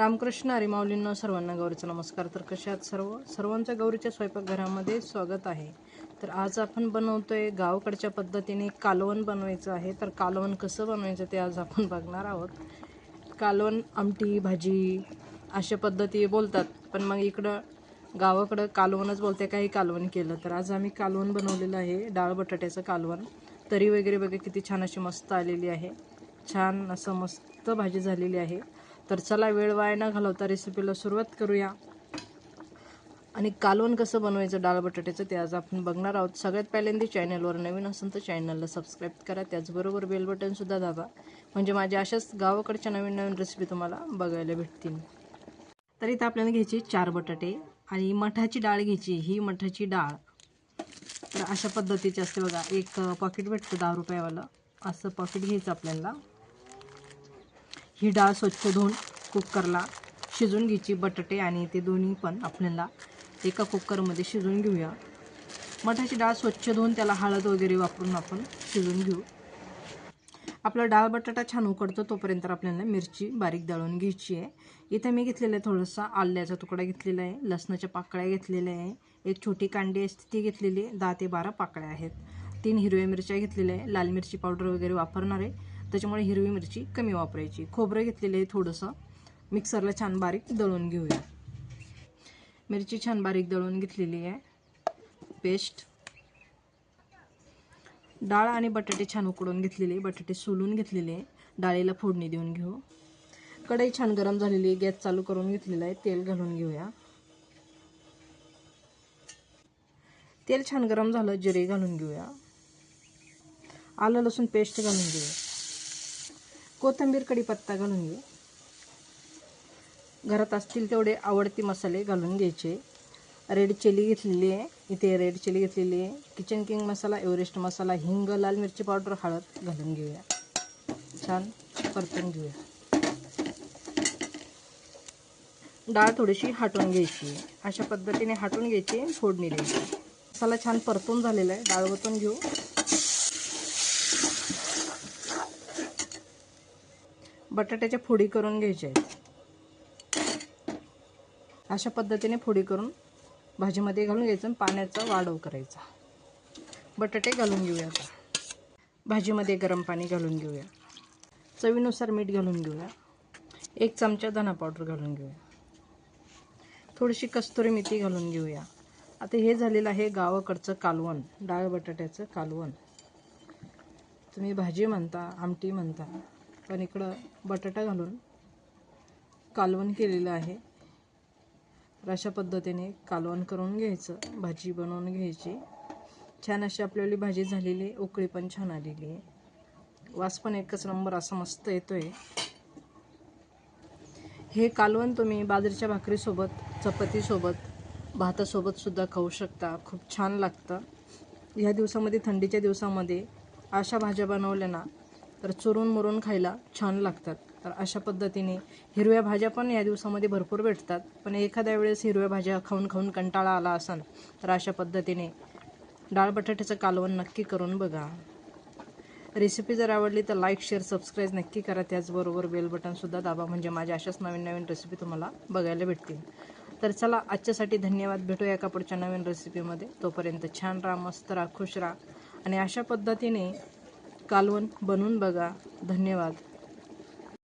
रामकृष्ण हरिमाऊलींना सर्वांना गौरीचा नमस्कार. तर कशात सर्व? सर्वांचं गौरीच्या स्वयंपाकघरामध्ये स्वागत आहे. तर आज आपण बनवतो आहे गावाकडच्या पद्धतीने कालवण बनवायचं आहे. तर कालवण कसं बनवायचं ते आज आपण बघणार आहोत. कालवण आमटी भाजी अशा पद्धती बोलतात. पण मग इकडं गावाकडं कालवणच बोलते काही कालवण केलं. तर आज आम्ही कालवण बनवलेलं आहे डाळ बटाट्याचं कालवण. तरी वगैरे बघा किती छान अशी मस्त आलेली आहे. छान असं मस्त भाजी झालेली आहे. तर चला वेळ वाया न घालवता रेसिपीला सुरुवात करूया. आणि कालवण कसं बनवायचं डाळ बटाट्याचं ते आज आपण बघणार आहोत. सगळ्यात पहिल्यांदा चॅनलवर नवीन असेल तर चॅनलला सबस्क्राईब करा. त्याचबरोबर बेल बटनसुद्धा दाबा. म्हणजे माझ्या अशाच गावाकडच्या नवीन नवीन रेसिपी तुम्हाला बघायला भेटतील. तर इथं आपल्याला घ्यायची चार बटाटे आणि मठाची डाळ घ्यायची. ही मठाची डाळ. तर अशा पद्धतीची असते बघा. एक पॉकेट भेटतं दहा रुपयावालं. असं पॉकेट घ्यायचं आपल्याला. ही डाळ स्वच्छ धुवून कुकरला शिजून घ्यायची बटाटे आणि ते दोन्ही पण आपल्याला एका कुकरमध्ये शिजवून घेऊया. मठाची डाळ स्वच्छ धुवून त्याला हळद वगैरे वापरून आपण शिजून घेऊ. आपला डाळ बटाटा छान उकडतो तोपर्यंत आपल्याला मिरची बारीक दळून घ्यायची आहे. इथं मी घेतलेलं आहे थोडंसं आल्याचा तुकडा घेतलेला आहे लसणाच्या पाकळ्या घेतलेल्या आहे एक छोटी कांडी असते ती घेतलेली आहे दहा ते बारा पाकळ्या आहेत. तीन हिरव्या मिरच्या घेतलेल्या आहे लाल मिरची पावडर वगैरे वापरणार आहे. त्याच्यामुळे हिरवी मिरची कमी वापरायची. खोबरं घेतलेलं आहे थोडंसं. मिक्सरला छान बारीक दळून घेऊया. मिरची छान बारीक दळून घेतलेली आहे. पेस्ट. डाळ आणि बटाटे छान उकडून घेतलेले बटाटे सोलून घेतलेले डाळीला फोडणी देऊन घेऊ. कढई छान गरम झालेली आहे. गॅस चालू करून घेतलेला आहे. तेल घालून घेऊया. तेल छान गरम झालं. जिरे घालून घेऊया. आलं लसूण पेस्ट घालून घेऊया. कोथिंबीर कढीपत्ता घालून घेऊ. घरात असतील तेवढे आवडते मसाले घालून घ्यायचे. रेड चिली घेतलेली आहे. इथे रेड चिली घेतलेली आहे. Kitchen king masala Everest masala हिंग लाल मिरची पावडर हळद घालून घेऊया. छान परतून घेऊया. डाळ थोडीशी हाटून घ्यायची. अशा पद्धतीने हाटून घ्यायची फोडणी द्यायची. मसाला छान परतून झालेला आहे. डाळ वतून घेऊ. बटाट्याच्या फोडी करून घ्यायच्या आहेत. अशा पद्धतीने फोडी करून भाजीमध्ये घालून घ्यायचं आणि पाण्याचा वाढव करायचा. बटाटे घालून घेऊया आता. भाजीमध्ये गरम पाणी घालून घेऊया. चवीनुसार मीठ घालून घेऊया. एक चमचा धना पावडर घालून घेऊया. थोडीशी कस्तुरी मेथी घालून घेऊया. आता हे झालेलं आहे गावाकडचं कालवण डाळ बटाट्याचं कालवण. तुम्ही भाजी म्हणता आमटी म्हणता. पण इकडं बटाटा घालून कालवण केलेलं आहे. तर अशा पद्धतीने कालवण करून घ्यायचं भाजी बनवून घ्यायची. छान अशी आपल्याली भाजी झालेली आहे उकळी पण छान आलेली आहे. वास पण एकच नंबर असा मस्त येतो आहे हे कालवण तुम्ही बाजरीच्या भाकरीसोबत चपातीसोबत भातासोबत सुद्धा खाऊ शकता. खूप छान लागतं. ह्या दिवसामध्ये थंडीच्या दिवसामध्ये अशा भाज्या बनवल्या ना तर चुरून मुरून खायला छान लागतात. तर अशा पद्धतीने हिरव्या भाज्या पण या दिवसामध्ये भरपूर भेटतात. पण एखाद्या वेळेस हिरव्या भाज्या खाऊन खाऊन कंटाळा आला असन तर अशा पद्धतीने डाळ बटाट्याचं कालवण नक्की करून बघा. रेसिपी जर आवडली तर लाईक शेअर सबस्क्राईब नक्की करा. त्याचबरोबर बेल बटनसुद्धा दाबा. म्हणजे माझ्या अशाच नवीन नवीन रेसिपी तुम्हाला बघायला भेटतील. तर चला आजच्यासाठी धन्यवाद. भेटूया एका पुढच्या नवीन रेसिपीमध्ये तोपर्यंत छान राहा मस्त राहा खुश राहा. आणि अशा पद्धतीने कालवण बनवून बघा. धन्यवाद.